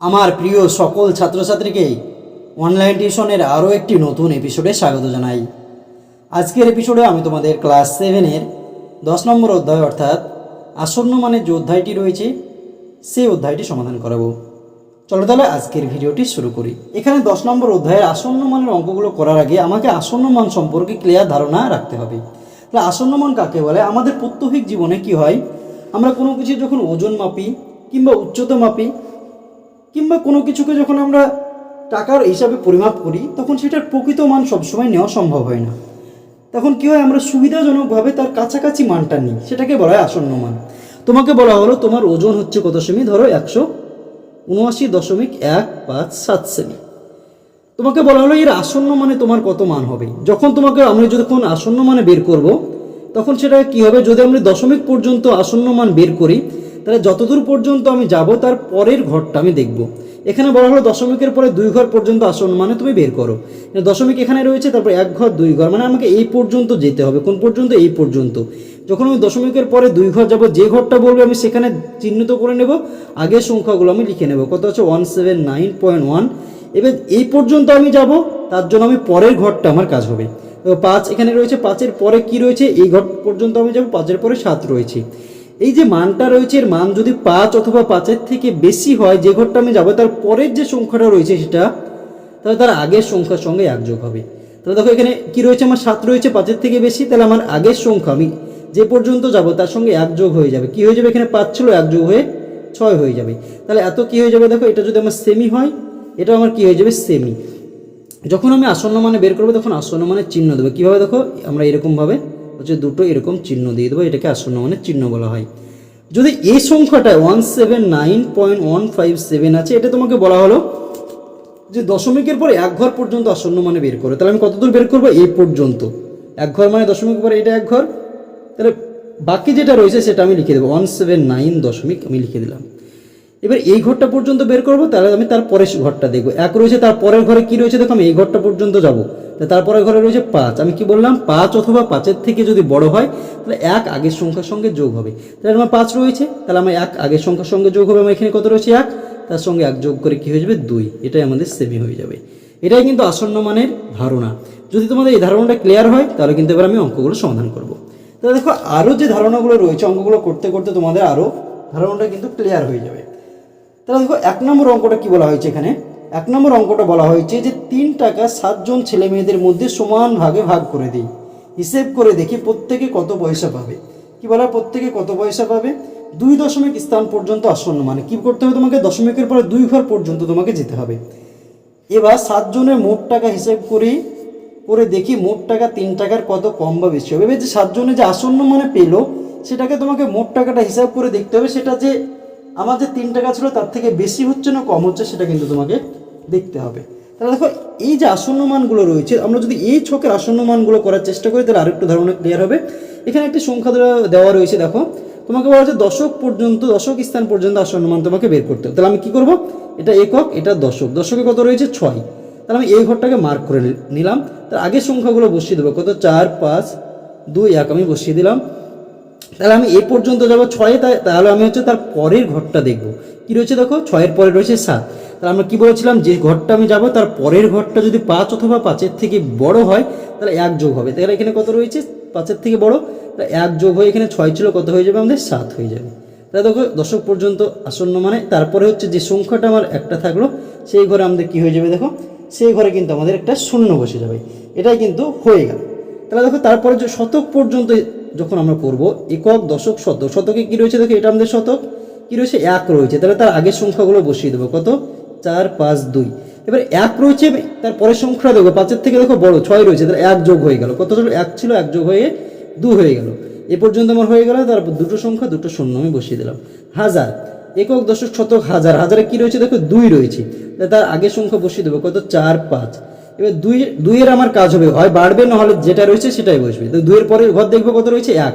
আমার প্রিয় সকল ছাত্রছাত্রীকে অনলাইন টিউশনের আরও একটি নতুন এপিসোডে স্বাগত জানাই। আজকের এপিসোডে আমি তোমাদের ক্লাস সেভেনের দশ নম্বর অধ্যায় অর্থাৎ আসন্ন মানের যে অধ্যায়টি রয়েছে, সেই অধ্যায়টি সমাধান করাবো। চলো তাহলে আজকের ভিডিওটি শুরু করি। এখানে দশ নম্বর অধ্যায়ের আসন্ন মানের অঙ্কগুলো করার আগে আমাকে আসন্ন মান সম্পর্কে ক্লিয়ার ধারণা রাখতে হবে। তাহলে আসন্ন মান কাকে বলে? আমাদের প্রত্যহিক জীবনে কি হয়? আমরা কোনো কিছু যখন ওজন মাপি কিংবা উচ্চতা মাপি কিংবা কোনো কিছুকে যখন আমরা টাকার হিসাবে পরিমাপ করি, তখন সেটার প্রকৃত মান সবসময় নেওয়া সম্ভব হয় না। তখন কী হয়, আমরা সুবিধাজনকভাবে তার কাছাকাছি মানটা নিই। সেটাকে বলা হয় আসন্ন মান। তোমাকে বলা হলো, তোমার ওজন হচ্ছে কত সেমি? ধরো একশো উনআশি দশমিক এক পাঁচ সাত সেমি। তোমাকে বলা হলো, এর আসন্ন মানে তোমার কত মান হবে? যখন তোমাকে আমরা যখন আসন্ন মানে বের করব, তখন সেটা কি হবে? যদি আমরা দশমিক পর্যন্ত আসন্ন মান বের করি তাহলে যতদূর পর্যন্ত আমি যাব, তার পরের ঘরটা আমি দেখব। এখানে বলা হলো দশমিকের পরে দুই ঘর পর্যন্ত আসন মানে তুমি বের করো। দশমিক এখানে রয়েছে, তারপর এক ঘর, দুই ঘর মানে আমাকে এই পর্যন্ত যেতে হবে, কোন পর্যন্ত, এই পর্যন্ত। যখন আমি দশমিকের পরে দুই ঘর যাব, যে ঘরটা বলবে, আমি সেখানে চিহ্নিত করে নেব, আগের সংখ্যাগুলো আমি লিখে নেব। কত হচ্ছে one seven nine point one. এবার এই পর্যন্ত আমি যাব, তার জন্য আমি পরের ঘরটা আমার কাজ হবে। পাঁচ এখানে রয়েছে, পাঁচের পরে কি রয়েছে? এই ঘর পর্যন্ত আমি যাব, পাঁচের পরে সাত রয়েছে। এই যে মানটা রয়েছে, এর মান যদি পাঁচ অথবা পাঁচের থেকে বেশি হয়, যে ঘরটা আমি যাব, তার পরের যে সংখ্যাটা রয়েছে সেটা, তাহলে তার আগের সংখ্যার সঙ্গে একযোগ হবে। তাহলে দেখো এখানে কি রয়েছে? আমার সাত রয়েছে, পাঁচের থেকে বেশি, তাহলে আমার আগের সংখ্যা আমি যে পর্যন্ত যাব, তার সঙ্গে একযোগ হয়ে যাবে। কি হয়ে যাবে? এখানে পাঁচ ছিল একযোগ হয়ে ছয় হয়ে যাবে। তাহলে এত কি হয়ে যাবে? দেখো, এটা যদি আমার সেমি হয় এটা আমার কি হয়ে যাবে? সেমি যখন আমি আসন্ন মানে বের করব, তখন আসন্ন মানে চিহ্ন দেবো। কীভাবে? দেখো, আমরা এরকমভাবে হচ্ছে দুটো এরকম চিহ্ন দিয়ে দেবো, এটাকে আসন্ন মানে চিহ্ন বলা হয়। যদি এই সংখ্যাটা one seven nine point one five seven আছে, এটা তোমাকে বলা হলো যে দশমিকের পর এক ঘর পর্যন্ত আসন্ন মানে বের করো। তাহলে আমি কতদূর বের করব? এই পর্যন্ত। এক ঘর মানে দশমিক পরে এটা এক ঘর। তাহলে বাকি যেটা রয়েছে সেটা আমি লিখে দেবো। ওয়ান সেভেন নাইন দশমিক আমি লিখে দিলাম। এবার এই ঘরটা পর্যন্ত বের করব, তাহলে আমি তার পরের ঘরটা দেখব। এক রয়েছে তার পরের ঘরে কি রয়েছে, দেখো আমি এই ঘরটা পর্যন্ত যাব। তারপরের ঘরে রয়েছে পাঁচ। আমি কি বললাম? পাঁচ অথবা পাঁচের থেকে যদি বড় হয়, তাহলে এক আগের সংখ্যার সঙ্গে যোগ হবে। তাহলে আমার পাঁচ রয়েছে, তাহলে আমার এক আগের সংখ্যার সঙ্গে যোগ হবে, আমার এখানে কত রয়েছে? এক। তার সঙ্গে এক যোগ করে কি হয়ে যাবে? দুই। এটাই আমাদের সেমি হয়ে যাবে। এটাই কিন্তু আসন্ন মানের ধারণা। যদি তোমাদের এই ধারণাটা ক্লিয়ার হয়, তাহলে কিন্তু এবার আমি অঙ্কগুলো সমাধান করব। তাহলে দেখো, আরও যে ধারণাগুলো রয়েছে অঙ্কগুলো করতে করতে তোমাদের আরও ধারণাটা কিন্তু ক্লিয়ার হয়ে যাবে। তাহলে দেখো, এক নম্বর অঙ্কটা কি বলা হয়েছে এখানে? এক নম্বর অঙ্কটা বলা হয়েছে যে তিন টাকা সাতজন ছেলে মেয়েদের মধ্যে সমান ভাগে ভাগ করে দিই। হিসেব করে দেখি প্রত্যেকে কত পয়সা পাবে। কি বলা, প্রত্যেকে কত পয়সা পাবে? দুই দশমিক স্থান পর্যন্ত আসন্ন মানে কি করতে হবে তোমাকে? দশমিকের পরে দুই ঘর পর্যন্ত তোমাকে যেতে হবে। এবার সাতজনের মোট টাকা হিসেব করি, করে দেখি মোট টাকা তিন টাকার কত কম বা বেশি হবে। এবার যে সাতজনে যে আসন্ন মানে পেল, সেটাকে তোমাকে মোট টাকাটা হিসাব করে দেখতে হবে। সেটা যে আমার যে তিন টাকা ছিল, তার থেকে বেশি হচ্ছে না, কম হচ্ছে সেটা কিন্তু তোমাকে দেখতে হবে। তাহলে দেখো, এই যে আসন্ন মানগুলো রয়েছে, আমরা যদি এই ছকের আসন্ন মানগুলো করার চেষ্টা করি, তাহলে আরেকটু ধারণা ক্লিয়ার হবে। এখানে একটি সংখ্যা দেওয়া- রয়েছে, দেখো। তোমাকে বলা হচ্ছে দশক পর্যন্ত, দশক স্থান পর্যন্ত আসন্ন মান তোমাকে বের করতে হবে। তাহলে আমি কী করব? এটা একক, এটা দশক। দশকে কত রয়েছে? ছয়। তাহলে আমি এই ঘরটাকে মার্ক করে নিলাম। তার আগের সংখ্যাগুলো বসিয়ে দেবো। কত? চার, পাঁচ, দুই, এক, আমি বসিয়ে দিলাম। তাহলে আমি এ পর্যন্ত যাব, ছয়ে তাহলে আমি হচ্ছে তার পরের ঘরটা দেখব। কি রয়েছে দেখো? ছয়ের পরে রয়েছে সাত। তাহলে আমরা কি বলেছিলাম? যে ঘরটা আমি যাব, তার পরের ঘরটা যদি পাঁচ অথবা পাঁচের থেকে বড় হয়, তাহলে এক যোগ হবে। তাহলে এখানে কত রয়েছে? পাঁচের থেকে বড়। তাহলে এক যোগ হয়ে এখানে ছয় ছিল, কত হয়ে যাবে? আমাদের সাত হয়ে যাবে। তাহলে দেখো, দশক পর্যন্ত আসন্ন মানে। তারপরে হচ্ছে যে সংখ্যাটা আমার একটা থাকল, সেই ঘরে আমাদের কি হয়ে যাবে দেখো? সেই ঘরে কিন্তু আমাদের একটা শূন্য বসে যাবে। এটাই কিন্তু হয়ে গেল। তাহলে দেখো, তারপরে যে শতক পর্যন্ত যখন আমরা করব, একক দশক শতক, শতকে কি রয়েছে দেখো, এটা আমাদের শতক, কি রয়েছে? এক রয়েছে, তাহলে তার আগের সংখ্যাগুলো বসিয়ে দেবো, কত? চার, পাঁচ, দুই। এবার এক রয়েছে, তার পরের সংখ্যা দেখো, পাঁচের থেকে দেখো বড়, ছয় রয়েছে, তাহলে এক যোগ হয়ে গেল, কত এক ছিল, এক যোগ হয়ে দু হয়ে গেল। এ পর্যন্ত আমার হয়ে গেল তারপর দুটো সংখ্যা, দুটো শূন্য আমি বসিয়ে দিলাম। হাজার, একক দশক শতক হাজার, হাজারে কি রয়েছে দেখো? দুই রয়েছে তার আগের সংখ্যা বসিয়ে দেবো, কত? চার, পাঁচ। এবার দুই, দুইয়ের আমার কাজ হবে, হয় বাড়বে না হলে যেটা রয়েছে সেটাই বসবে। তো দুইয়ের পরে ঘর দেখব কত রয়েছে? এক।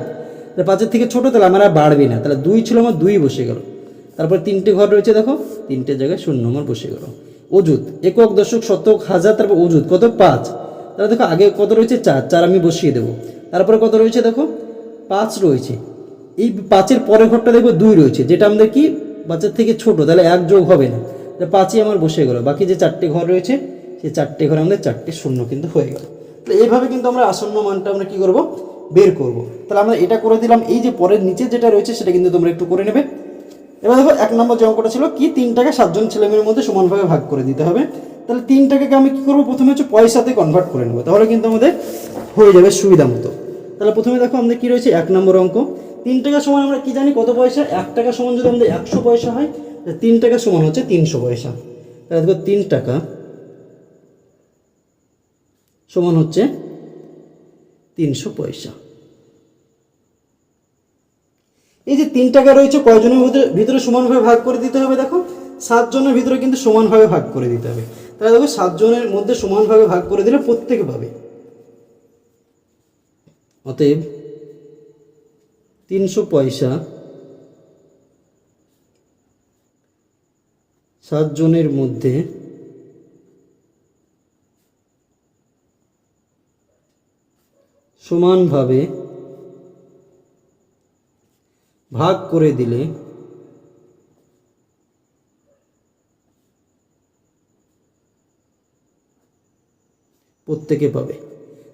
তাহলে পাঁচের থেকে ছোট তাহলে আমার আর বাড়বে না। তাহলে দুই ছিল আমার দুই বসে গেল। তারপর তিনটে ঘর রয়েছে দেখো, তিনটে জায়গায় শূন্য আমার বসে গেল। অজুত একক, দশক, শতক, হাজার, তারপর অজুত কত? পাঁচ। তাহলে দেখো আগে কত রয়েছে? চার। চার আমি বসিয়ে দেবো। তারপরে কত রয়েছে দেখো? পাঁচ রয়েছে। এই পাঁচের পরের ঘরটা দেখব দুই রয়েছে, যেটা আমাদের কি? পাঁচের থেকে ছোট, তাহলে এক যোগ হবে না। পাঁচই আমার বসে গেল। বাকি যে চারটে ঘর রয়েছে সেই চারটে ঘরে আমাদের চারটে শূন্য কিন্তু হয়ে গেল। তাহলে এইভাবে কিন্তু আমরা আসন্ন মানটা আমরা কি করব? বের করব। তাহলে আমরা এটা করে দিলাম, এই যে পরের নিচে যেটা রয়েছে সেটা কিন্তু তোমরা একটু করে নেবে। এবার দেখো, এক নম্বর যে অঙ্কটা ছিল কি? তিনটাকে সাতজন ছেলেমেয়ের মধ্যে সমানভাবে ভাগ করে দিতে হবে। তাহলে তিন টাকাকে আমি কি করব? প্রথমে হচ্ছে পয়সাতে কনভার্ট করে নেব। তাহলে কিন্তু আমাদের হয়ে যাবে সুবিধা মতো। তাহলে প্রথমে দেখো আমাদের কী রয়েছে? এক নম্বর অঙ্ক। তিন টাকা সমান আমরা কি জানি? কত পয়সা? এক টাকা সমান যদি আমাদের একশো পয়সা হয় তিন টাকা সমান হচ্ছে তিনশো পয়সা। তাহলে দেখো, তিন টাকা সমান হচ্ছে তিনশো পয়সা। এই যে তিন টাকা রয়েছে, কয়জনের মধ্যে ভিতরে সমানভাবে ভাগ করে দিতে হবে দেখো? সাতজনের ভিতরে কিন্তু সমানভাবে ভাগ করে দিতে হবে। তাহলে দেখো, সাতজনের মধ্যে সমানভাবে ভাগ করে দিলে প্রত্যেকে পাবে অতএব তিনশো পয়সা সাতজনের মধ্যে সমানভাবে ভাগ করে দিলে প্রত্যেকে পাবে।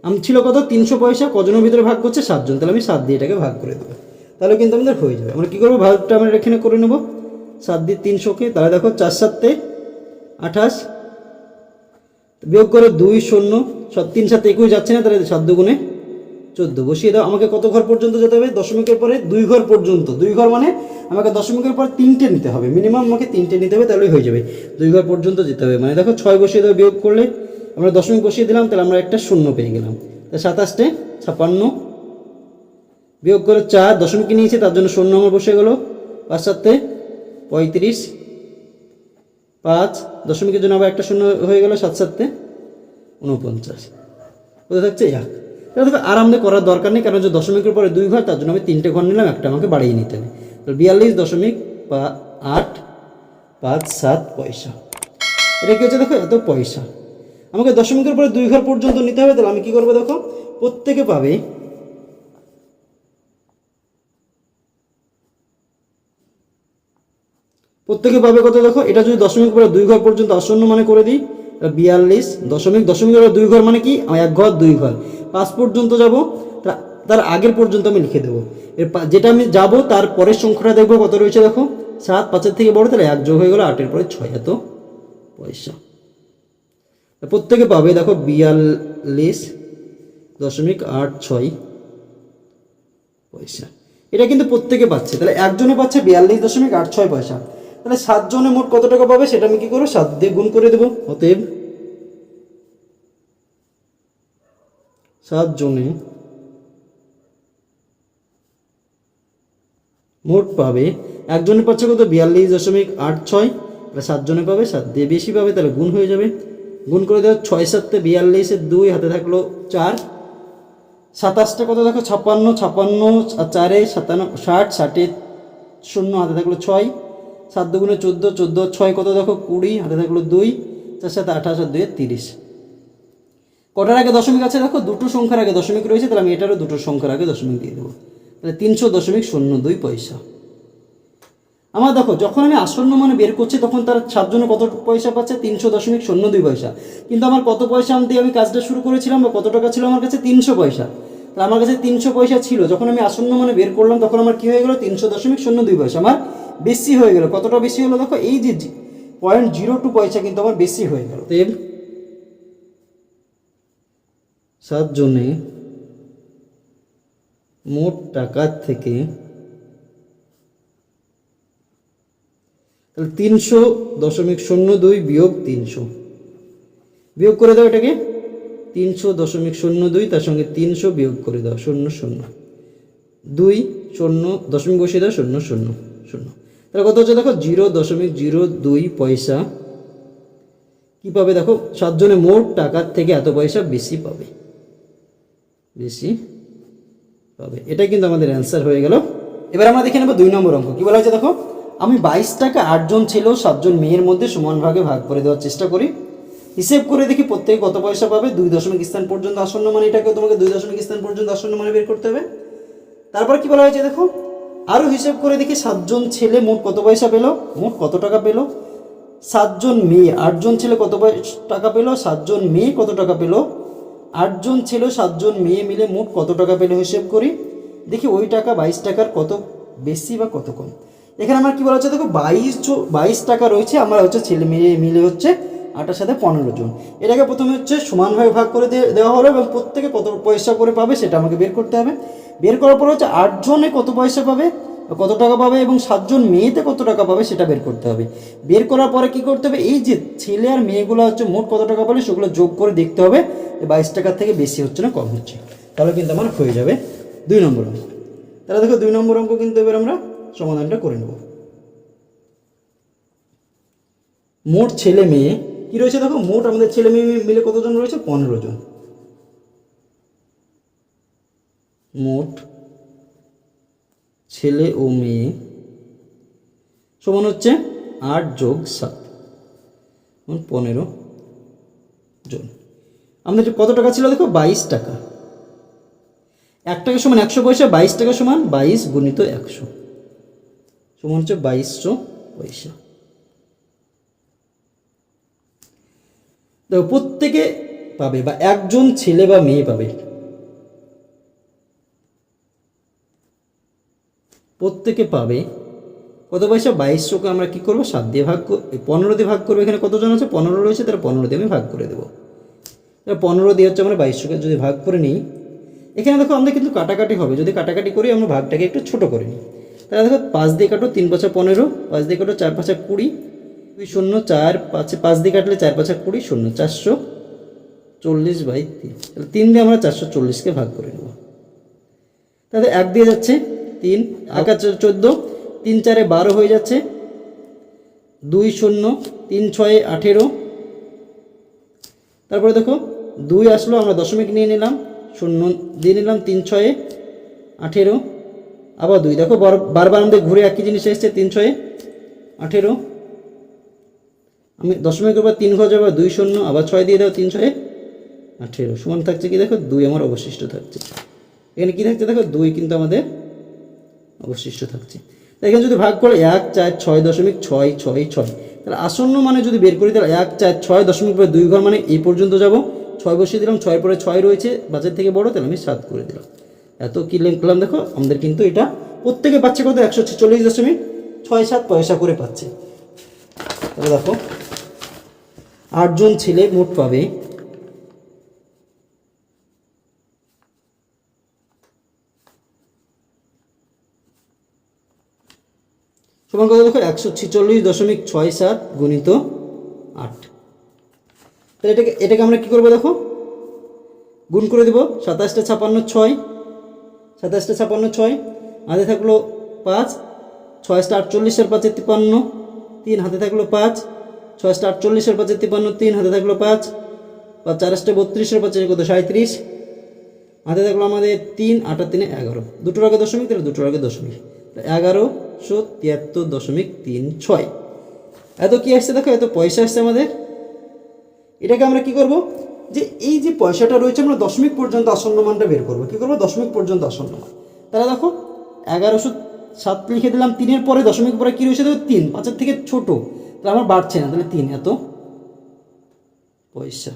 আমি ছিল কত? তিনশো পয়সা। কজনের ভিতরে ভাগ করছে সাতজন। তাহলে আমি সাত দিয়ে এটাকে ভাগ করে দেবো। তাহলে কিন্তু আমাদের হয়ে যাবে। আমরা কী করব? ভাগটা আমরা এখানে করে নেব। সাত দিয়ে তিনশোকে। তাহলে দেখো চার সাতে আঠাশ। বিয়োগ করে দুই শূন্য। সাত, তিন সাত একুশ যাচ্ছে না, তাহলে সাত দুগুণে চোদ্দ। বসিয়ে দাও, আমাকে কত ঘর পর্যন্ত যেতে হবে? দশমিকের পরে দুই ঘর পর্যন্ত। দুই ঘর মানে আমাকে দশমিকের পর তিনটে নিতে হবে। মিনিমাম আমাকে তিনটে নিতে হবে, তাহলেই হয়ে যাবে। দুই ঘর পর্যন্ত যেতে হবে। মানে দেখো, ছয় বসিয়ে দেওয়া বিয়োগ করলে আমরা দশমিক বসিয়ে দিলাম, তাহলে আমরা একটা শূন্য পেয়ে গেলাম। তাহলে সাতাশটে ছাপান্ন বিয়োগ করে চার, দশমিকে নিয়েছে? তার জন্য শূন্য আমার বসে গেলো। পাঁচ সাতে পঁয়ত্রিশ, পাঁচ, দশমিকের জন্য আবার একটা শূন্য হয়ে গেল, সাত সাতে উনপঞ্চাশ। কোথায় থাকছে এক। তাহলে দেখো আর আমাদের করার দরকার নেই, কারণ যে দশমিকের পরে দুই ঘর, তার জন্য আমি তিনটে ঘর নিলাম, একটা আমাকে বাড়িয়ে নিতে হবে। তাহলে বিয়াল্লিশ দশমিক বা আট, পাঁচ, সাত, পয়সা। এটা কি হচ্ছে দেখো, এত পয়সা। আমাকে দশমিকের পরে দুই ঘর পর্যন্ত নিতে হবে, তাহলে আমি কি করব দেখো, প্রত্যেকে পাবে প্রত্যেকে পাবে কত দেখো, এটা যদি দশমিক পরে দুই ঘর পর্যন্ত আসন্ন মানে করে দিই বিয়াল্লিশ দশমিক দশমিক দুই ঘর মানে কি এক ঘর, দুই ঘর। পাঁচ পর্যন্ত যাব তার আগের পর্যন্ত আমি লিখে দেবো। এর যেটা আমি যাব, তার পরের সংখ্যাটা দেখব কত রয়েছে দেখো। সাত পাঁচের থেকে বড়, তাহলে এক যোগ হয়ে গেলো আটের পরে ছয়, এত পয়সা। প্রত্যেকে পাবে, দেখো, বিয়াল্লিশ দশমিক আট ছয় পয়সা। এটা কিন্তু প্রত্যেকে পাচ্ছে। তাহলে একজনে পাচ্ছে বিয়াল্লিশ দশমিক আট ছয় পয়সা। তাহলে সাতজনে মোট কত টাকা পাবে সেটা আমি কি করব? সাত দিয়ে গুণ করে দেবো। অতএব সাতজনে মোট পাবে একজনে পাচ্ছে কত? বিয়াল্লিশ দশমিক আট ছয়, তাহলে সাতজনে পাবে, সাত দিয়ে বেশি পাবে, তাহলে গুণ হয়ে যাবে। গুণ করে দেওয়া ছয় সাতে বিয়াল্লিশের দুই, হাতে থাকল চার। সাতাশটা কত দেখো? ছাপ্পান্ন ছাপ্পান্ন চারে সাতান্ন, ষাট, ষাটে শূন্য, হাতে থাকল ছয়। সাত দুগুণে চোদ্দ চোদ্দ ছয় কত দেখো? কুড়ি, হাতে থাকল দুই। চার সাথে আঠাশ, আর দুয়ে তিরিশ। কটার আগে দশমিক আছে দেখো? দুটো সংখ্যার আগে দশমিক রয়েছে, তাহলে আমি এটারও দুটো সংখ্যার আগে দশমিক দিয়ে দেবো। তাহলে তিনশো দশমিক শূন্য দুই পয়সা। আমার দেখো, যখন আমি আসন্ন মানে বের করছি, তখন তার সাতজনে কত পয়সা পাচ্ছে? তিনশো দশমিক শূন্য দুই পয়সা। কিন্তু আমার কত পয়সা আনতে আমি কাজটা শুরু করেছিলাম বা কত টাকা ছিল আমার কাছে? তিনশো পয়সা। তাহলে আমার কাছে তিনশো পয়সা ছিল। যখন আমি আসন্ন মানে বের করলাম, তখন আমার কী হয়ে গেলো? তিনশো দশমিক শূন্য দুই পয়সা। আমার বেশি হয়ে গেলো। কতটা বেশি হলো দেখো? এই যে পয়েন্ট জিরো টু পয়সা কিন্তু আমার বেশি হয়ে গেল। তেল সাতজনে মোট টাকার থেকে তাহলে তিনশো দশমিক শূন্য দুই বিয়োগ তিনশো। বিয়োগ করে দাও এটাকে। তিনশো দশমিক শূন্য দুই, তার সঙ্গে তিনশো বিয়োগ করে দাও, শূন্য শূন্য। দুই শূন্য, দশমিক বসিয়ে দাও, শূন্য শূন্য শূন্য। তাহলে কত হচ্ছে দেখো? জিরো দশমিক জিরো দুই পয়সা। কী পাবে দেখো? সাতজনে মোট টাকার থেকে এত পয়সা বেশি পাবে। বেশি। পাবে এটাই কিন্তু আমাদের অ্যান্সার হয়ে গেল। এবার আমরা দেখে নেব দুই নম্বর অঙ্ক। কি বলা হয়েছে দেখো? আমি বাইশ টাকা আটজন ছিল সাতজন মেয়ের মধ্যে সমান ভাগে ভাগ করে দেওয়ার চেষ্টা করি। হিসেব করে দেখি প্রত্যেকে কত পয়সা পাবে। দুই দশমিক স্থান পর্যন্ত আসন্ন মানে এটাকে তোমাকে দুই দশমিক স্থান পর্যন্ত আসন্ন মানে বের করতে হবে। তারপর কি বলা হয়েছে দেখো? আরও হিসেব করে দেখি সাতজন ছেলে মোট কত পয়সা পেল? মোট কত টাকা পেল? সাতজন মেয়ে আটজন ছেলে কত টাকা পেল? সাতজন মেয়ে কত টাকা পেল? আটজন ছেলে, সাতজন মেয়ে মিলে মোট কত টাকা পেলে হিসেব করি? দেখি ওই টাকা বাইশ টাকার কত বেশি বা কত কম? এখানে আমার কি বলা হচ্ছে? দেখো, বাইশ বাইশ টাকা রয়েছে, আমরা হচ্ছে ছেলে মেয়ে মিলে হচ্ছে আটার সাথে পনেরো জন। এটাকে প্রথমে হচ্ছে সমানভাবে ভাগ করে দেওয়া হলো এবং প্রত্যেকে কত পয়সা করে পাবে সেটা আমাকে বের করতে হবে। বের করার পর হচ্ছে আটজনে কত পয়সা পাবে? কত টাকা পাবে এবং সাতজন মেয়েতে কত টাকা পাবে সেটা বের করতে হবে। বের করার পরে কি করতে হবে? এই যে ছেলে আর মেয়েগুলো হচ্ছে মোট কত টাকা পাবে সেগুলো যোগ করে দেখতে হবে। বাইশ টাকার থেকে বেশি হচ্ছে না, কম হচ্ছে। তাহলে কিন্তু আমার হয়ে যাবে দুই নম্বর অঙ্ক। তাহলে দেখো দুই নম্বর অঙ্ক কিন্তু এবার আমরা সমাধানটা করে নেব। মোট ছেলে মেয়ে কি রয়েছে দেখো? মোট আমাদের ছেলে মেয়ে মিলে কতজন রয়েছে? পনেরো জন। মোট ছেলে ও মেয়ে। সমান হচ্ছে আট যোগ সাত। পনেরো জন। আমাদের কত টাকা ছিল দেখো? বাইশ টাকা। এক টাকা সমান একশো পয়সা, বাইশ টাকা সমান বাইশ গুণিত একশো। সমান হচ্ছে বাইশশো পয়সা। দেখো, প্রত্যেকে পাবে বা একজন ছেলে বা মেয়ে পাবে। প্রত্যেকে পাবে। কত পয়সা? বাইশশোকে আমরা কি করব? সাত দিয়ে ভাগ পনেরো দিয়ে ভাগ করব। এখানে কতজন আছে? পনেরো রয়েছে, তাহলে পনেরো দিয়ে আমি ভাগ করে দেবো। তাহলে পনেরো দিয়ে হচ্ছে আমরা বাইশশোকে যদি ভাগ করে নিই, এখানে দেখো আমাদের কিন্তু কাটাকাটি হবে। যদি কাটাকাটি করি, আমরা ভাগটাকে একটু ছোট করে নিই। তাহলে দেখো, পাঁচ দিয়ে কাটো, তিন পাঁচা পনেরো, পাঁচ দিয়ে কাটো, চার পাঁচা কুড়ি, দুই শূন্য, চার পাঁচে পাঁচ দিয়ে কাটলে চার পাঁচা কুড়ি, শূন্য চারশো চল্লিশ বাই তিন। তাহলে তিন দিয়ে আমরা চারশো চল্লিশকে ভাগ করে নেব। তাহলে এক দিয়ে যাচ্ছে। তিন একা চোদ্দ, তিন চারে বারো হয়ে যাচ্ছে। দুই শূন্য, তিন ছয়ে আঠেরো। তারপরে দেখো, দুই আসলো, আমরা দশমিক নিয়ে নিলাম, শূন্য দিয়ে নিলাম, তিন ছয়ে আঠেরো। আবার দুই, দেখো, বার- বারবার আমাদের ঘুরে একই জিনিস এসছে, তিন ছয়ে আঠেরো। আমি দশমিকের পর তিন ঘর যাব, দুই শূন্য, আবার ছয় দিয়ে দাও, তিন ছয়ে আঠেরো। সমান থাকছে কি দেখো, দুই আমার অবশিষ্ট থাকছে। এখানে কি থাকছে দেখো, দুই কিন্তু আমাদের অবশিষ্ট থাকছে। এখানে যদি ভাগ করে এক চার ছয় দশমিক ছয় ছয় ছয়, তাহলে আসন্ন মানে যদি বের করি, তাহলে এক চার ছয় দশমিক পরে দুই ঘর মানে এই পর্যন্ত যাব। ছয় বসিয়ে দিলাম, ছয় পরে ছয় রয়েছে বাজার থেকে বড়, তাহলে আমি সাত করে দিলাম। এত কি লিখলাম দেখো, আমাদের কিন্তু এটা প্রত্যেকে পাচ্ছে কত? একশো ছেচল্লিশ দশমিক ছয় সাত পয়সা করে পাচ্ছে। তাহলে দেখো, আটজন ছেলে মোট পাবে সমান কত দেখো একশো ছিচল্লিশ দশমিক ছয় সাত গুণিত আট। তাহলে এটাকে এটাকে আমরা কী করব দেখো? গুণ করে দেবো সাতাশটা ছাপান্ন ছয়, সাতাশটা ছাপান্ন ছয়, হাতে থাকল পাঁচ ছয়শটা আটচল্লিশের পাঁচে তিপান্ন তিন হাতে থাকল পাঁচ ছয়শটা আটচল্লিশের পাঁচে তিপান্ন তিন হাতে থাকল পাঁচ পাঁচ চারশটা বত্রিশের পাঁচে কত? সাঁত্রিশ হাতে থাকল আমাদের তিন, আটা তিনে এগারো। দুটোর আগে দশমিক, তাহলে দুটোর আগে দশমিক। এগারোশো তিয়াত্তর দশমিক তিন ছয়। এত কি আসছে দেখো? এত পয়সা আসছে আমাদের। এটাকে আমরা কি করব? যে এই যে পয়সাটা রয়েছে, আমরা দশমিক পর্যন্ত আসন্ন মানটা বের করব। কি করব? দশমিক পর্যন্ত আসন্ন মান। তাহলে দেখো, এগারোশো সাত লিখে দিলাম, তিনের পরে দশমিক পরে কি রয়েছে? দেখো, তিন। পাঁচের থেকে ছোট। তাহলে আমার বাড়ছে না। তাহলে তিন, এত পয়সা।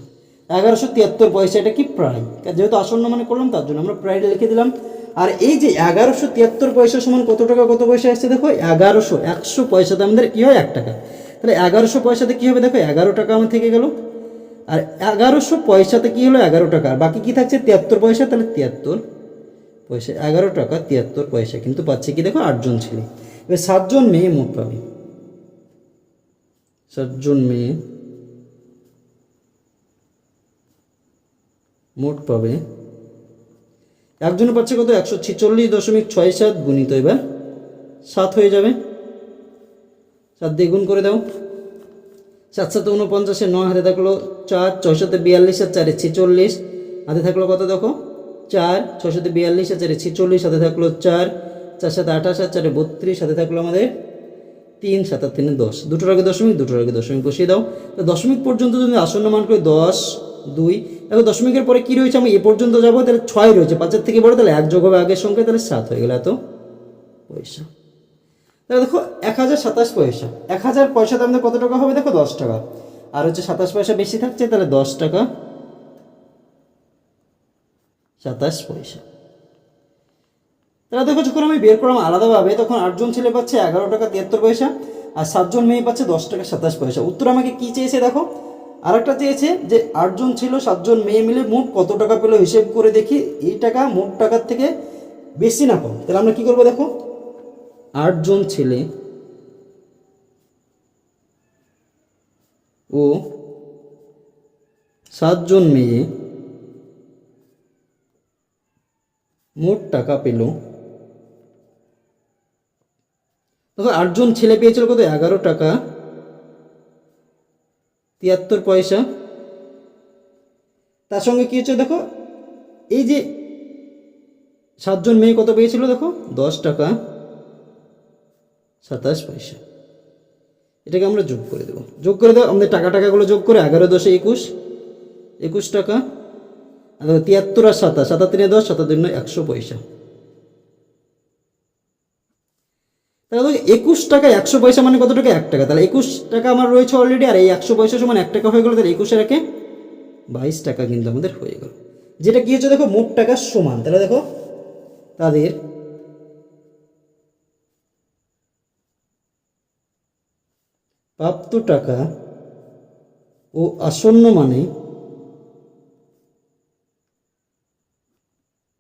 এগারোশো তিয়াত্তর পয়সা, এটা কি প্রায়? যেহেতু আসন্ন মানে করলাম, তার জন্য আমরা প্রায়টা লিখে দিলাম। আর এই যে এগারোশো তিয়াত্তর পয়সা সমান কত টাকা, কত পয়সা আসছে, দেখো, এগারোশো, একশো পয়সাতে আমাদের কী হয়? এক টাকা। তাহলে এগারোশো পয়সাতে কী হবে? দেখো, এগারো টাকা আমার থেকে গেল। আর এগারোশো পয়সাতে কী হলো? এগারো টাকা। আর বাকি কী থাকছে? তিয়াত্তর পয়সা। তাহলে তিয়াত্তর পয়সা, এগারো টাকা, তিয়াত্তর পয়সা। কিন্তু পাচ্ছে কি, দেখো, আটজন ছেলে। এবার সাতজন মেয়ে মোট পাবে। সাতজন মেয়ে মোট পাবে একজনে পাচ্ছে কত? একশো ছেচল্লিশ দশমিক ছয় সাত গুণিত এবার সাত হয়ে যাবে। সাত দিয়ে গুণ করে দাও। সাত সাত উনপঞ্চাশে নয় হাতে থাকল চার ছয়শতে বিয়াল্লিশ আর চারে ছেচল্লিশ। হাতে থাকল কত দেখো? চার ছয়শতে বিয়াল্লিশ আর চারে ছেচল্লিশ। হাতে থাকল চার চার সাথে আঠাশ আর চারে বত্রিশ। হাতে থাকল আমাদের তিন, সাত আর তিনে দশ। দুটোর আগে দশমিক, দুটোর আগে দশমিক বসিয়ে দাও। তো দশমিক পর্যন্ত যদি আসন্ন মান করি দশ, দুই দেখো, দশমিকের পরে কী রয়েছে? আমি এ পর্যন্ত যাব, তাহলে ছয় রয়েছে। পাঁচের থেকে বড়, তাহলে এক যোগ হবে আগের সংখ্যা, তাহলে সাত হয়ে গেল এত পয়সা। তাহলে দেখো, এক হাজার সাতাশ পয়সা। এক হাজার পয়সাতে আমাদের কত টাকা হবে? দেখো, দশ টাকা। আর হচ্ছে সাতাশ পয়সা বেশি থাকছে, তাহলে দশ টাকা। সাতাশ পয়সা। তাহলে দেখো, যখন আমি বের করলাম আলাদাভাবে, তখন আটজন ছেলে পাচ্ছে এগারো টাকা তিয়াত্তর পয়সা, আর সাতজন মেয়ে পাচ্ছে দশ টাকা সাতাশ পয়সা। উত্তর আমাকে কি চেয়েছে, দেখো? আরেকটা চেয়েছে যে আটজন ছিল, সাতজন মেয়ে মিলে মোট কত টাকা পেল হিসেব করে দেখি। এই টাকা মোট টাকার থেকে বেশি না কম। তাহলে আমরা কি করব দেখো? আটজন ছেলে ও সাতজন মেয়ে মোট টাকা পেল। দেখো, আটজন ছেলে পেয়েছিল কত? এগারো টাকা। তিয়াত্তর পয়সা। তার সঙ্গে কী হচ্ছে দেখো, এই যে সাতজন মেয়ে কত পেয়েছিল দেখো? দশ টাকা, সাতাশ পয়সা। এটাকে আমরা যোগ করে দেবো। যোগ করে দেবো আমাদের টাকা টাকাগুলো যোগ করে এগারো দশে একুশ একুশ টাকা, আর তিয়াত্তর আর সাতাশ তিনে দশ সাতাশ তিনে একশো পয়সা। তাহলে একুশ টাকা একশো পয়সা মানে কত টাকা? এক টাকা। তাহলে একুশ টাকা আমার রয়েছে অলরেডি আর এই একশো পয়সা সমান এক টাকা হয়ে গেলো, তাহলে একুশের একে বাইশ টাকা কিন্তু আমাদের হয়ে গেল। যেটা কি হচ্ছে দেখো, মোট টাকার সমান। তাহলে দেখো, তাদের প্রাপ্ত টাকা ও আসন্ন মানে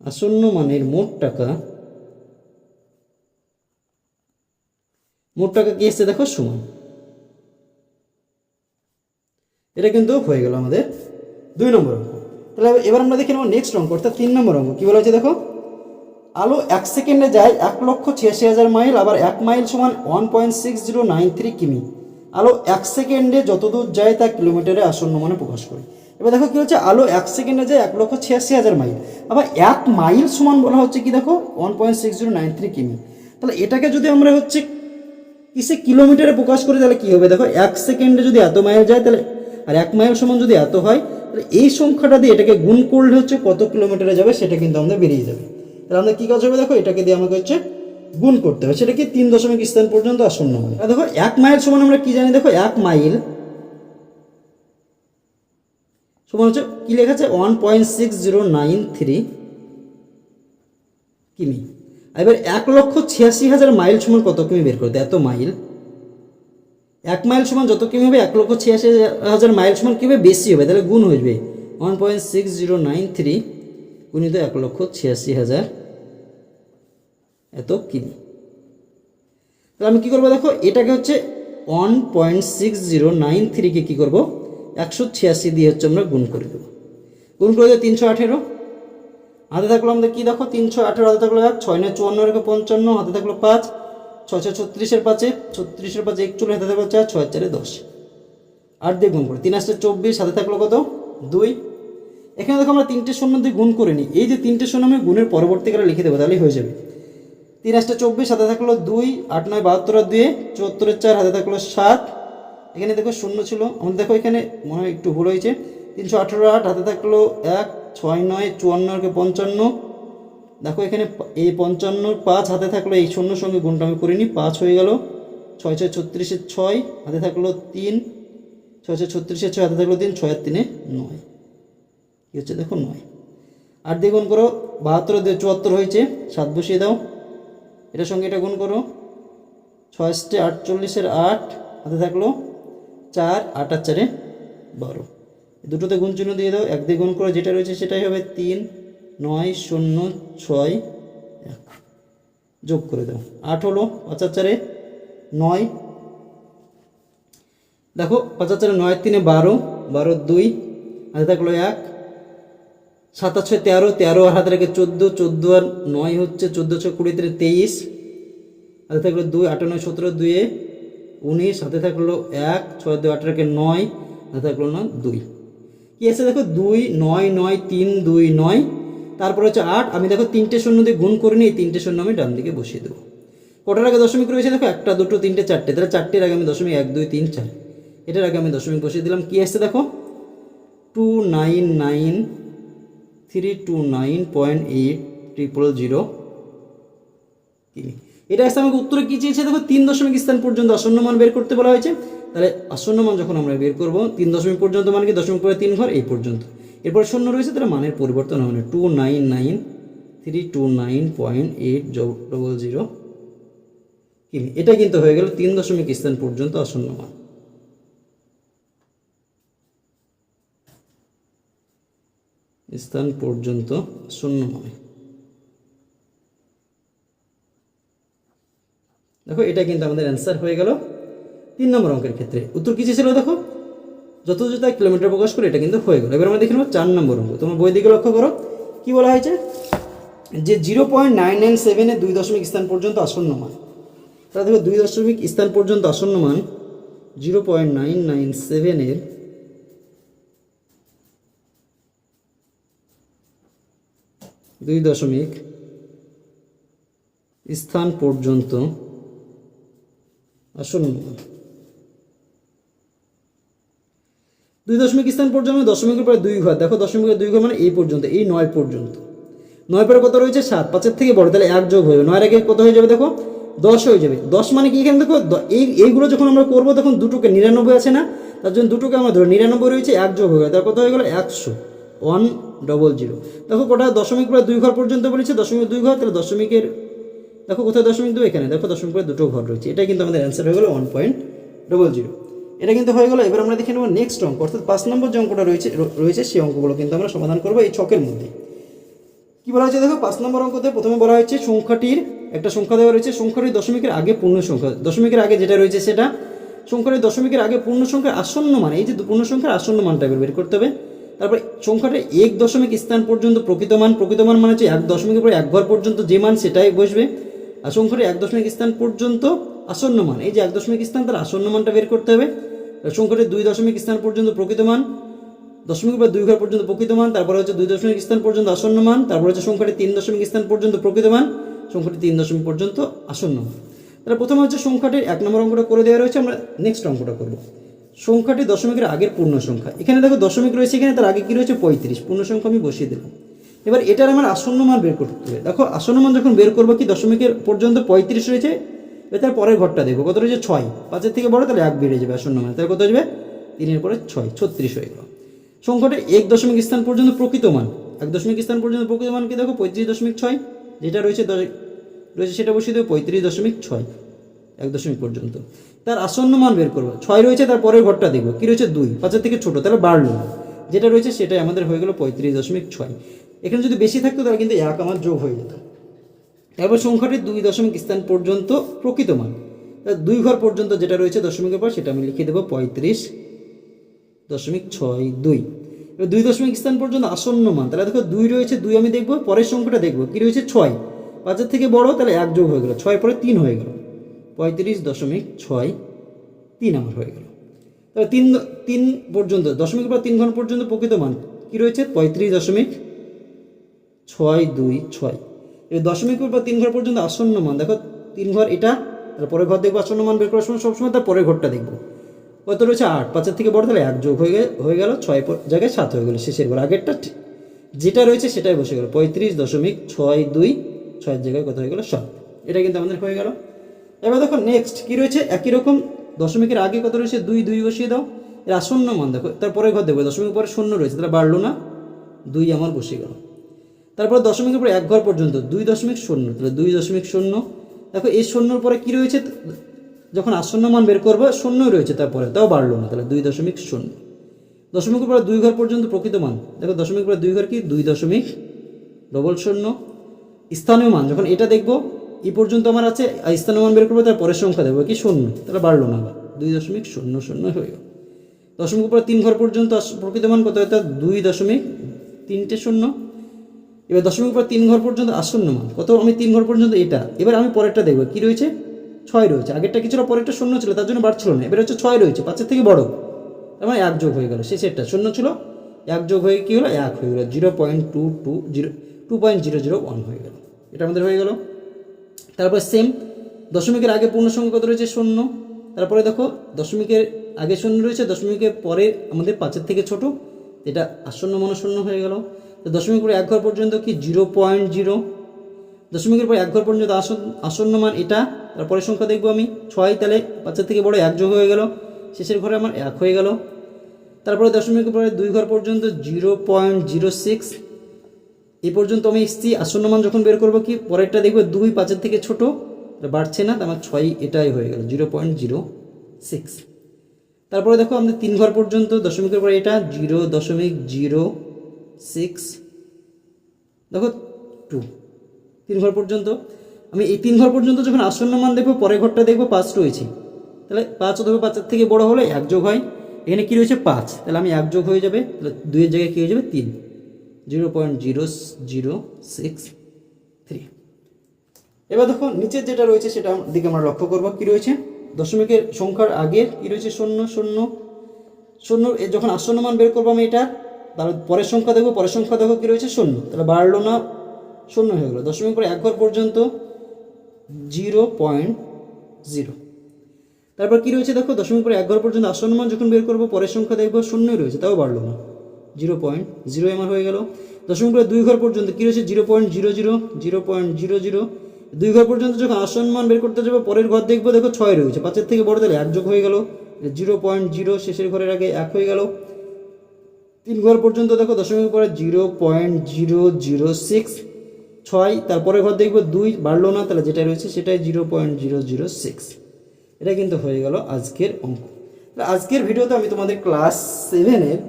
আসন্ন মানের মোট টাকা মোট টাকা কি এসছে দেখো? সমান। এটা কিন্তু হয়ে গেল আমাদের দুই নম্বর অঙ্ক। তাহলে এবার আমরা দেখে নেব নেক্সট অঙ্ক, অর্থাৎ তিন নম্বর অঙ্ক। কী বলা হচ্ছে দেখো? আলো এক সেকেন্ডে যায় এক লক্ষ ছিয়াশি হাজার মাইল, আবার এক মাইল সমান one point six zero nine three কিমি। আলো এক সেকেন্ডে যত দূর যায় তা কিলোমিটারে আসন্ন মানে প্রকাশ করে। এবার দেখো কি হচ্ছে? আলো এক সেকেন্ডে যায় এক লক্ষ ছিয়াশি হাজার মাইল, আবার এক মাইল সমান বলা হচ্ছে কি দেখো? One point six zero nine three কিমি। তাহলে এটাকে যদি আমরা হচ্ছে কিসে কিলোমিটারে প্রকাশ করে তাহলে কি হবে? দেখো, এক সেকেন্ডে যদি এত মাইল যায় তাহলে, আর এক মাইল সমান যদি এত হয়, তাহলে এই সংখ্যাটা দিয়ে এটাকে গুণ করলে হচ্ছে কত কিলোমিটারে যাবে সেটা কিন্তু আমাদের বেরিয়ে যাবে। তাহলে আমাদের কী কাজ হবে? দেখো, এটাকে দিয়ে আমাকে হচ্ছে গুণ করতে হবে। সেটা কি তিন দশমিক স্থান পর্যন্ত আসন্ন হবে। দেখো, এক মাইল সমান আমরা কি জানি? দেখো, এক মাইল সমান হচ্ছে, কি লেখা আছে? One point six zero nine three কিমি। এবার এক লক্ষ ছিয়াশি হাজার মাইল সমান কত কিমি বের করতে? এত মাইল? এক মাইল সমান যত কিমি হবে, এক লক্ষ ছিয়াশি হাজার মাইল সমান কী বেশি হবে, তাহলে গুণ হয়ে যাবে। One point six zero nine three গুণিত এক লক্ষ ছিয়াশি হাজার এত কিমি। তাহলে আমি কী করব দেখো, এটাকে হচ্ছে one point six zero nine থ্রিকে কী করব? একশো ছিয়াশি দিয়ে হচ্ছে আমরা গুণ করে দেবো। গুণ করে দেবো তিনশো আঠেরো। হাতে থাকল আমাদের কী দেখো? তিনশো আঠেরো হাতে থাকল এক, ছয় নয়, চুয়ান্ন রেখে পঞ্চান্ন, হাতে থাকল পাঁচ, ছয় ছয় ছত্রিশের পাঁচে ছত্রিশের পাঁচে একচল্লিশ, হাতে থাকল চার, ছয় চারে দশ। আট দিয়ে গুণ করে, তিন আসতে চব্বিশ, হাতে থাকল কত? দুই। এখানে দেখো আমরা তিনটে শূন্য দিয়ে গুণ করে নিই। এই যে তিনটে শূন্য আমি গুণের পরবর্তীকালে লিখে দেবো, তাহলেই হয়ে যাবে। তিন আসটা চব্বিশ, হাতে থাকল দুই, আট নয়, বাহাত্তর দুয়ে চুয়াত্তরের চার, হাতে থাকল সাত। এখানে দেখো শূন্য ছিল, আমাদের দেখো এখানে মনে হয় একটু ভুল হয়েছে। তিনশো আঠেরো আট, হাতে থাকল এক ছয় নয় চুয়ান্নকে পঞ্চান্ন। দেখো এখানে এই পঞ্চান্নর পাঁচ হাতে থাকল এই শূন্যর সঙ্গে গুণটা আমি করিনি, পাঁচ হয়ে গেল। ছয় ছয় ছত্রিশের ছয়, হাতে থাকল তিন। ছয় ছয় ছত্রিশের ছয়, হাতে থাকল তিন, ছয় আর তিনে নয়। কী হচ্ছে? দেখো নয়। আর দিয়ে গুণ করো, বাহাত্তর দিয়ে চুয়াত্তর হয়েছে, সাত বসিয়ে দাও। এটার সঙ্গে এটা গুণ করো। ছয় আটচল্লিশের আট, হাতে থাকল চার, আট আর চারে বারো। দুটোতে গুণ চিহ্ন দিয়ে দাও, এক দিয়ে গুণ করে, যেটা রয়েছে সেটাই হবে তিন, নয়, শূন্য, ছয়, এক। যোগ করে দাও। আট হলো পাঁচ আর চারে নয়। দেখো, পাঁচ আর চারে নয়, তিনে বারো বারো দুই হাতে থাকল এক। সাত আর ছয় তেরো তেরো আর হাতে রেখে চোদ্দ চোদ্দ আর নয় হচ্ছে চোদ্দ, ছয়, কুড়ি, তিনে তেইশ। হাতে থাকল দুই আঠান্ন সতেরো, দুয়ে উনিশ। হাতে থাকল এক, ছয়, দুই আঠারোকে নয় হাতে থাকল না দুই। কি আছে দেখো? দুই, নয় নয়, তিন, দুই, নয়। তারপর হচ্ছে আট। আমি দেখো তিনটে শূন্য দিয়ে গুণ করে এই তিনটে শূন্য আমি ডান দিকে বসিয়ে দেবো। কটার আগে দশমিক রয়েছে দেখো? একটা, দুটো, তিনটে, চারটে। তাহলে চারটের আগে আমি দশমিক এক, দুই, তিন, চার। এটার আগে আমি দশমিক বসিয়ে দিলাম। কি আসছে দেখো? Two nine nine three two nine point eight triple zero. এটা আসলে আমাকে উত্তরে কী চেয়েছে দেখো? তিন দশমিক স্থান পর্যন্ত আসন্ন মান বের করতে বলা হয়েছে। তাহলে আসন্ন মান যখন আমরা বের করব, তিন দশমিক পর্যন্ত মানে কি? দশমিক পরে তিন ঘর এই পর্যন্ত। এরপর শূন্য রয়েছে, তাহলে মানের পরিবর্তন হবে না। Two nine nine three two nine point eight double zero এটা কিন্তু হয়ে গেল তিন দশমিক স্থান পর্যন্ত আসন্ন মান। স্থান পর্যন্ত শূন্য মানে। দেখো, এটা কিন্তু আমাদের অ্যান্সার হয়ে গেল। তিন নম্বর অঙ্কের ক্ষেত্রে। উত্তর কী ছিল দেখো? যত যত কিলোমিটার প্রকাশ করে এটা কিন্তু হয়ে গেল। এবার আমরা দেখে নেব চার নম্বর অঙ্ক। তোমার বই দিকে লক্ষ্য করো। কি বলা হয়েছে? যে জিরো পয়েন্ট নাইন নাইন সেভেনের দুই দশমিক স্থান পর্যন্ত আসন্ন মান। তাহলে দেখো দুই দশমিক স্থান পর্যন্ত আসন্ন মান জিরো পয়েন্ট নাইন নাইন সেভেনের দুই দশমিক স্থান পর্যন্ত আসন্ন মান। দুই দশমিক স্থান পর্যন্ত দশমিকের পরে দুই ঘর। দেখো দশমিকের দুই ঘর মানে এই পর্যন্ত, এই নয় পর্যন্ত। নয় পরে কত রয়েছে? সাত। পাঁচের থেকে বড়, তাহলে এক যোগ হয়ে যাবে। নয়ের আগে কত হয়ে যাবে দেখো? দশ হয়ে যাবে। দশ মানে কি এখানে দেখো? এই, এইগুলো যখন আমরা করব, তখন দুটোকে নিরানব্বই আছে না? তার জন্য দুটোকে আমরা ধরো, নিরানব্বই রয়েছে, এক যোগ হয়ে গেল। তার কত হয়ে গেলো? একশো। ওয়ান ডবল জিরো দেখো কোটা দশমিক পরে দুই ঘর পর্যন্ত বলেছে, দশমিক দুই ঘর, তাহলে দশমিকের, দেখো কোথায় দশমিক দুই এখানে। দেখো দশমিক পরে দুটো ঘর রয়েছে। এটা কিন্তু আমাদের অ্যান্সার হয়ে গেলো ওয়ান পয়েন্ট ডবল জিরো এটা কিন্তু হয়ে গেলো, এবার আমরা দেখে নেব নেক্সট অঙ্ক। অর্থাৎ পাঁচ নম্বর যে অঙ্কটা রয়েছে রয়েছে সেই অঙ্কগুলো কিন্তু আমরা সমাধান করব এই ছকের মধ্যে। কি বলা হয়েছে? দেখো, পাঁচ নম্বর অঙ্কতে প্রথমে বলা হয়েছে সংখ্যাটির, একটা সংখ্যা দেওয়া রয়েছে, সংখ্যাটির দশমিকের আগে পূর্ণ সংখ্যা। দশমিকের আগে যেটা রয়েছে সেটা, সংখ্যাটির দশমিকের আগে পূর্ণ সংখ্যার আসন্ন মান, এই যে পূর্ণ সংখ্যার আসন্ন মানটা বের করতে হবে। তারপরে সংখ্যাটা এক দশমিক স্থান পর্যন্ত প্রকৃত মান প্রকৃত মান মানে হচ্ছে এক দশমিকের পরে এক ঘর পর্যন্ত যে মান সেটাই বসবে। আর সংখ্যাটি এক দশমিক স্থান পর্যন্ত আসন্ন মান, এই যে এক দশমিক স্থান তার আসন্ন মানটা বের করতে হবে। সংখ্যাটির দুই দশমিক স্থান পর্যন্ত প্রকৃত মান, দশমিক বা দুই ঘর পর্যন্ত প্রকৃত মান, তারপরে হচ্ছে দুই দশমিক স্থান পর্যন্ত আসন্ন মান, তারপরে হচ্ছে সংখ্যাটি তিন দশমিক স্থান পর্যন্ত প্রকৃত মান সংখ্যাটি তিন দশমিক পর্যন্ত আসন্ন মান। তাহলে প্রথমে হচ্ছে সংখ্যাটির এক নম্বর অঙ্কটা করে দেওয়া রয়েছে, আমরা নেক্সট অঙ্কটা করব। সংখ্যাটি দশমিকের আগের পূর্ণ সংখ্যা। এখানে দেখো দশমিক রয়েছে এখানে, তার আগে কী রয়েছে? পঁয়ত্রিশ। পূর্ণ সংখ্যা আমি বসিয়ে দিলাম। এবার এটার আমার আসন্ন মান বের করতে হবে। দেখো, আসন্ন মান যখন বের করব কি, দশমিকের পর্যন্ত পঁয়ত্রিশ রয়েছে তার পরের ঘরটা দেখব কত রয়েছে? ছয়। পাঁচের থেকে বড় তাহলে এক বেড়ে যাবে আসন্ন মান তাহলে কত আসবে? তিনের পরে ছয়, ছত্রিশ হয়ে গেল। সংখ্যাটা এক দশমিক স্থান পর্যন্ত প্রকৃত মান। এক দশমিক স্থান পর্যন্ত প্রকৃত মান কি দেখো? পঁয়ত্রিশ দশমিক ছয়। যেটা রয়েছে রয়েছে সেটা বসিয়ে দেবো পঁয়ত্রিশ দশমিক ছয়, এক দশমিক পর্যন্ত। তার আসন্ন মান বের করব। ছয় রয়েছে, তার পরের ঘরটা দেখব। কি রয়েছে? দুই। পাঁচের থেকে ছোটো, তাহলে বাড়লো। যেটা রয়েছে সেটাই আমাদের হয়ে গেলো পঁয়ত্রিশ দশমিক ছয়। এখানে যদি বেশি থাকতো, তাহলে কিন্তু এক আমার যোগ হয়ে যেত। তারপর সংখ্যাটি দুই দশমিক স্থান পর্যন্ত প্রকৃত মান দুই ঘর পর্যন্ত যেটা রয়েছে দশমিকের পর, সেটা আমি লিখে দেবো পঁয়ত্রিশ দশমিক ছয় দুই। এবার দুই দশমিক স্থান পর্যন্ত আসন্ন মান তাহলে দেখো দুই রয়েছে, দুই আমি দেখব, পরের সংখ্যাটা দেখব। কি রয়েছে? ছয়। পাঁচের থেকে বড়, তাহলে এক যোগ হয়ে গেল। ছয় পরে তিন হয়ে গেল। পঁয়ত্রিশ দশমিক ছয় তিন আমার হয়ে গেল। তাহলে তিন তিন পর্যন্ত, দশমিকের পর তিন ঘর পর্যন্ত প্রকৃত মান কি রয়েছে? পঁয়ত্রিশ দশমিক ছয় দুই ছয়। এবার দশমিকের পর তিন ঘর পর্যন্ত আসন্ন মান, দেখো তিন ঘর এটা তারপরে ঘর দেখব আসন্ন মান বের করার সময় সবসময় তার পরের ঘরটা দেখব। কত রয়েছে? আট। পাঁচের থেকে বড় তাহলে এক যোগ হয়ে হয়ে গেল ছয় জায়গায় সাত হয়ে গেলো শেষের ঘর। আগেরটা যেটা রয়েছে সেটাই বসে গেলো। পঁয়ত্রিশ দশমিক ছয় দুই, ছয়ের জায়গায় কত হয়ে গেলো? সাত। এটা কিন্তু আমাদের হয়ে গেল। এবার দেখো নেক্সট কী রয়েছে? একই রকম দশমিকের আগে কত রয়েছে? দুই দুই বসিয়ে দাও। এর আসন্ন মান দেখো তারপরে ঘর দেখব। দশমিক পরে শূন্য রয়েছে, তাহলে বাড়লো না। দুই আমার বসে গেল। তারপর দশমিকের পরে এক ঘর পর্যন্ত, দুই দশমিক শূন্য। তাহলে দুই দশমিক শূন্য। দেখো, এই শূন্যর পরে কী রয়েছে? যখন আসন্ন মান বের করব, শূন্যই রয়েছে তারপরে, তাও বাড়লো না, তাহলে দুই দশমিক শূন্য। দশমিকের পরে দুই ঘর পর্যন্ত প্রকৃত মান। দেখো, দশমিকের পরে দুই ঘর কি? দুই দশমিক ডবল শূন্য। স্থানীয় মান, যখন এটা দেখব, এই পর্যন্ত আমার আছে স্থানীয় মান বের করব তার পরের সংখ্যা দেবো কি? শূন্য। তাহলে বাড়লো না আবার। দুই দশমিক শূন্য শূন্য হয়ে গেল। দশমিকের পরে তিন ঘর পর্যন্ত প্রকৃত মান কত হয়? তার দুই দশমিক তিনটে শূন্য। এবার দশমিক পর তিন ঘর পর্যন্ত আসন্ন মান। কত? আমি তিন ঘর পর্যন্ত এটা। এবার আমি পরেরটা দেখব। কি রয়েছে? ছয় রয়েছে। আগেরটা কিছুটা পরেরটা শূন্য ছিল, তার জন্য বাড়ছিল না। এবার হচ্ছে ছয় রয়েছে, পাঁচের থেকে বড়। তার মানে এক যোগ হয়ে গেল। শেষেরটা শূন্য ছিল। এক যোগ হয়ে কী হলো? এক হয়ে গেলো। Zero point two two, zero, two point zero zero one হয়ে গেল। এটা আমাদের হয়ে গেল। তারপর সেম দশমিকের আগে পূর্ণ সংখ্যা কত রয়েছে? শূন্য। তারপরে দেখো, দশমিকের আগে শূন্য রয়েছে, দশমিকের পরে আমাদের পাঁচের থেকে ছোট। এটা আসন্ন মনে শূন্য হয়ে গেল। তো দশমিক করে এক ঘর পর্যন্ত কি জিরো পয়েন্ট জিরো? দশমিকের পর এক ঘর পর্যন্ত আসন আসন্ন মান এটা তারপরে সংখ্যা দেখব আমি। ছয়, তাহলে পাঁচের থেকে বড় এক যোগ হয়ে গেল। শেষের ঘরে আমার এক হয়ে গেল। তারপরে দশমিকের পরে দুই ঘর পর্যন্ত জিরো পয়েন্ট জিরো সিক্স। এই পর্যন্ত আমি এসেছি। আসন্ন মান যখন বের করব কি, পরেরটা দেখব দুই, পাঁচের থেকে ছোট। বাড়ছে না আমার ছয় এটাই হয়ে গেল, জিরো পয়েন্ট জিরো সিক্স। তারপরে দেখো আমাদের তিন ঘর পর্যন্ত দশমিকের পরে এটা, জিরো দশমিক জিরো সিক্স, দেখো টু, তিন ঘর পর্যন্ত। আমি এই তিন ঘর পর্যন্ত যখন আসন্ন মান দেখব, পরের ঘরটা দেখব পাঁচ রয়েছে। তাহলে পাঁচ অথবা পাঁচের থেকে বড় হলে এক যোগ হয়। এখানে কী রয়েছে? পাঁচ। তাহলে আমি এক যোগ হয়ে যাবে, তাহলে দুইয়ের জায়গায় কী হয়ে যাবে? তিন। Zero point zero zero six three. এবার দেখো, নিচের যেটা রয়েছে সেটা দিকে আমরা লক্ষ্য করব। কী রয়েছে? দশমিকের সংখ্যার আগের কী রয়েছে? শূন্য শূন্য। শূন্য যখন আসন্ন মান বের করব আমি এটা তার পরের সংখ্যা দেখব, পরের সংখ্যা দেখো কী রয়েছে? শূন্য। তাহলে বাড়লো না, শূন্য হয়ে গেলো। দশমিক পরে এক ঘর পর্যন্ত জিরো পয়েন্ট জিরো। তারপর কী রয়েছে দেখো? দশমিক পরে এক ঘর পর্যন্ত আসন্ন মান যখন বের করব, পরের সংখ্যা দেখব শূন্যই রয়েছে, তাও বাড়লো না। জিরো পয়েন্ট জিরো আমার হয়ে গেল। দশমিক পরে দুই ঘর পর্যন্ত কী রয়েছে? Zero point zero zero zero point zero zero. দুই ঘর পর্যন্ত যখন আসন্ন মান বের করতে যাব, পরের ঘর দেখব দেখো ছয় রয়েছে। পাঁচের থেকে বড় তাহলে এক যোগ হয়ে গেল। জিরো পয়েন্ট জিরো, শেষের ঘরের আগে এক হয়ে গেল। তিন ঘর পর্যন্ত দেখো দশমিক পরে zero point zero zero six ছয় তারপরে ঘর দেখব দুই, বাড়লো না, তাহলে যেটা রয়েছে সেটাই zero point zero zero six. এটা কিন্তু হয়ে গেল আজকের অঙ্ক। আজকের ভিডিওতে আমি তোমাদের ক্লাস সেভেনের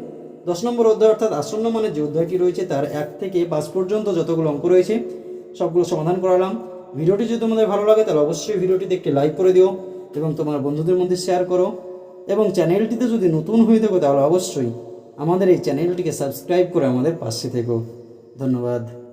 দশ নম্বর অধ্যায় অর্থাৎ আসন্ন মানে যে অধ্যায়টি রয়েছে, তার এক থেকে পাঁচ পর্যন্ত যতগুলো অঙ্ক রয়েছে, সবগুলো সমাধান করালাম। ভিডিওটি যদি তোমাদের ভালো লাগে, তাহলে অবশ্যই ভিডিওটিতে একটি লাইক করে দিও এবং তোমার বন্ধুদের মধ্যে শেয়ার করো। এবং চ্যানেলটিতে যদি নতুন হয়ে থাকো, তাহলে অবশ্যই আমাদের এই চ্যানেলটিকে সাবস্ক্রাইব করে আমাদের পাশে থেকো। ধন্যবাদ।